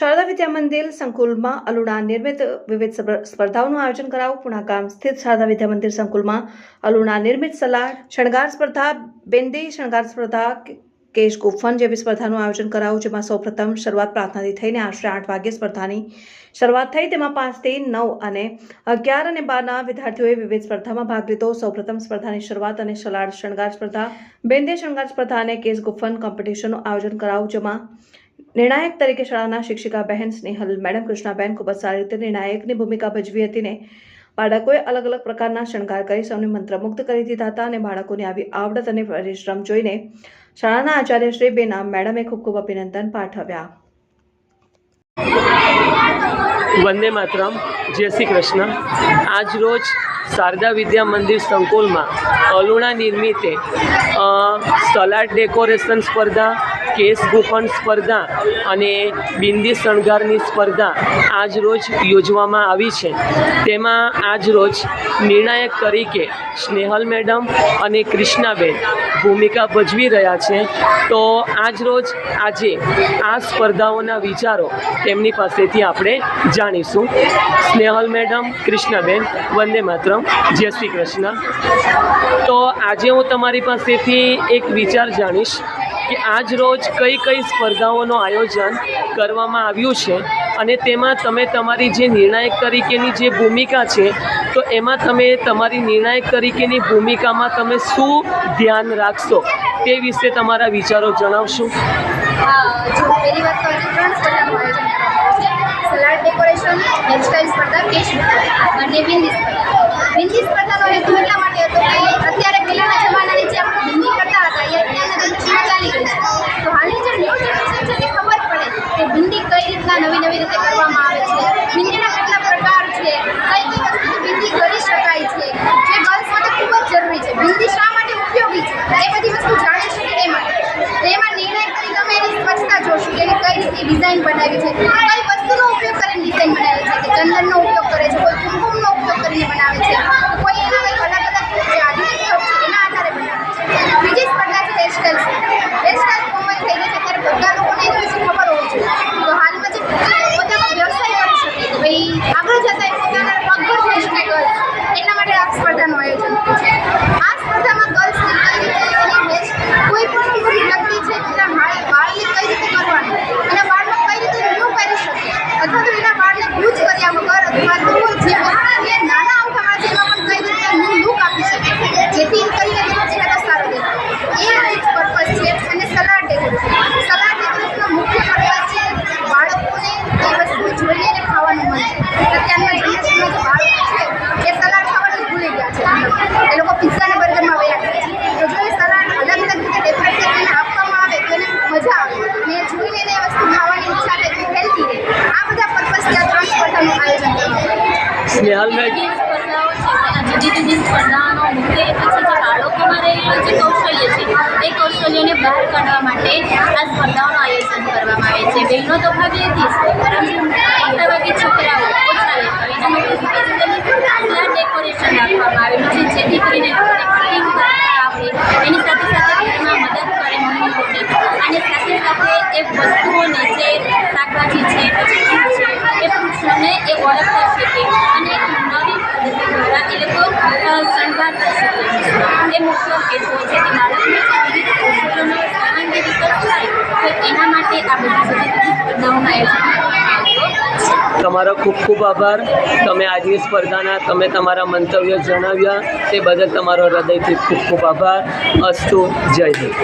શારદા વિદ્યા મંદિર સંકુલમાં અલુણા નિર્મિત વિવિધ સ્પર્ધાઓનું આયોજન કરાવું. પુણા સ્થિત શારદા વિદ્યા મંદિર સંકુલમાં અલુણા નિર્મિત સલાડ, શણગાર સ્પર્ધા, બેંદી શણગાર સ્પર્ધા કેશ ગુફન જેવી સ્પર્ધાનું આયોજન કરાવું, જેમાં સૌપ્રથમ શરૂઆત પ્રાર્થનાથી થઈને આશરે આઠ વાગ્યે સ્પર્ધાની શરૂઆત થઈ. તેમાં પાંચથી નવ અને અગિયાર અને બારના વિદ્યાર્થીઓએ વિવિધ સ્પર્ધામાં ભાગ લીધો. સૌપ્રથમ સ્પર્ધાની શરૂઆત અને સલાડ, શણગાર સ્પર્ધા, બેંદે શણગાર સ્પર્ધા અને કેસ ગુફન કોમ્પિટિશનનું આયોજન કરાવું, જેમાં નિર્ણાયક તરીકે શાળાના શિક્ષિકા બહેન સ્નેહલ, મેડમ કૃષ્ણાબેન ખૂબ જ સારી રીતે નિર્ણાયકની ભૂમિકા ભજવી હતી ને બાળકોએ અલગ અલગ પ્રકારના શણગાર કરી સૌને મંત્રમુગ્ધ કરી દીધા હતા અને બાળકોની આવી આવડત અને પરિશ્રમ જોઈને શાળાના આચાર્ય શ્રી બેનામ મેડમે ખૂબ ખૂબ અભિનંદન પાઠવ્યા. વંદે માતરમ. જય શ્રી કૃષ્ણ. આજ રોજ શારદા વિદ્યા મંદિર સંકુલમાં અલુણા નિર્મિતે સલાડ ડેકોરેશન સ્પર્ધા કેસ ગોપન સ્પર્ધા અને બિંદી શણગારની સ્પર્ધા આજ રોજ યોજવામાં આવી છે. તેમાં આજ રોજ નિર્ણાયક તરીકે સ્નેહલ મેડમ અને કૃષ્ણાબેન ભૂમિકા ભજવી રહ્યા છે. તો આજ રોજ આજે આ સ્પર્ધાઓના વિચારો તેમની પાસેથી આપણે જાણીશું. સ્નેહલ મેડમ, કૃષ્ણાબેન, વંદે માતરમ, જય શ્રી કૃષ્ણ. તો આજે હું તમારી પાસેથી એક વિચાર જાણીશ. કે આજ રોજ કઈ કઈ સ્પર્ધાઓનું આયોજન કરવામાં આવ્યું છે અને તેમાં તમે તમારી જે નિર્ણાયક તરીકેની જે ભૂમિકા છે, તો એમાં તમે તમારી નિર્ણાયક તરીકેની ભૂમિકામાં તમે શું ધ્યાન રાખશો તે વિશે તમારા વિચારો જણાવશો. સ્પર્ધા હતો કે અત્યારે પહેલાંના જમાનાની જે આપણે બિંદી કરતા હતા એ અત્યારના જનરેશનમાં ચાલી ગઈ છે તો હાલની જે ન્યૂ જનરેશન છે તે ખબર પડે કે બિંદી કઈ રીતના નવી નવી રીતે કરવામાં આવે છે બિંદીના કેટલા પ્રકાર છે કઈ કઈ વસ્તુથી બિંદી કરી શકાય છે જે ગર્લ્સ માટે ખૂબ જ જરૂરી છે બિંદી શા માટે ઉપયોગી છે એ બધી વસ્તુ જાણી શકે એ માટે તો એમાં નિર્ણય કરી તમે એની સ્વચ્છતા જોશો કે એની કઈ રીતની ડિઝાઇન બનાવી છે. કઈ વસ્તુનો ઉપયોગ કરીને ડિઝાઇન બનાવે છે કે ચંદનનો ઉપયોગ કરે છે, કોઈ કુમકુમનો ઉપયોગ કરીને બનાવે છે. કોઈ એના કંઈક અલગ અલગ જે છે, એના આધારે બનાવે છે. બીજી સ્પર્ધા છે હેરસ્ટાઇલ હેરસ્ટાઇલ કોમન થઈ ગઈ છે ત્યારે બધા લોકોને એની વિશે ખબર હોવી જોઈએ. તો હાલમાં જે પોતાનો વ્યવસાય કરી શકે કે ભાઈ, આગળ જતા પોતાના પગભર થઈ શકે એના માટે આ સ્પર્ધાનું આયોજન છે. આ સ્પર્ધામાં ગર્લ્સને કઈ રીતે એની બેસ્ટ કોઈ પણ વસ્તુ વ્યક્તિ છે તેના વાળ વાળને કઈ રીતે કરવાનું અને વાળમાં કઈ રીતે રિમૂવ કરી શકે અથવા તો એના વાળને બૂચ કર્યા વગર અથવા તો જે વસ્તુ જે નાના અવઠામાં છે એમાં પણ કઈ રીતે ન્યૂ લુક આપી શકે જેથી કરીને તેનો ચહેરો સારો દેખાય એ એક પર્પઝ છે અને સલાડ ડેકોરેશન સલાડ ડેકોરેશનનો મુખ્ય પર્પઝ છે બાળકોને એ વસ્તુ જોઈએ અને ખાવાનું મન થાય અત્યારના જનરેશનમાં જે બાળકો છે એ સલાડ ખાવાનું જ ભૂલી ગયા છે એ લોકો પિઝા અને બર્ગરમાં વયા ગયા છે તો જો એ સલાડ અલગ અલગ રીતે ડેકોરેટ કરીને આપવામાં આવે તો એને મજા આવે અને એ જોઈને એને એ વસ્તુ ખાવાની ઈચ્છા થાય તો હેલ્ધી રહે આ બધા પર્પઝથી આ ત્રણ સ્પર્ધાનું આયોજન કરવામાં આવ્યું છે. સ્નેહલ છે જુદી જુદી સ્પર્ધાઓનો મુખ્ય હેતુ છે જે બાળકોમાં રહેલું જે કૌશલ્ય છે. એ કૌશલ્યને બહાર કાઢવા માટે આ સ્પર્ધાઓનું આયોજન કરવામાં આવે છે. બહેનો તો ભાગ લેતી જ છે પરંતુ મોટાભાગે છોકરાઓ ઓછા લેતા હોય એના માટે સ્પેશિયલી ફ્લાર ડેકોરેશન રાખવામાં આવેલું છે જેથી કરીને લોકોને કટિંગ કરતા આવડે એની સાથે સાથે ઘરમાં મદદ કરે મમ્મી લોકોની અને સાથે સાથે એ વસ્તુઓને જે શાકભાજી છે પછી ફૂલ છે એ એ ઓળખતા શીખે અને નવી પદ્ધતિ દ્વારા એ લોકો શણગારતા શીખે એ મુખ્ય હેતુ છે કે બાળકને વિવિધ કૌશલ્યોનો સર્વાંગી વિકાસ થાય તો એના માટે આ બધી જુદી સ્પર્ધાઓનું આયોજન તમારો ખૂબ ખૂબ આભાર. તમે આજની સ્પર્ધાના, તમે તમારા મંતવ્ય જણાવ્યા. તે બદલ તમારો હૃદયથી ખૂબ ખૂબ આભાર. અસ્તુ, જય હિન્દ.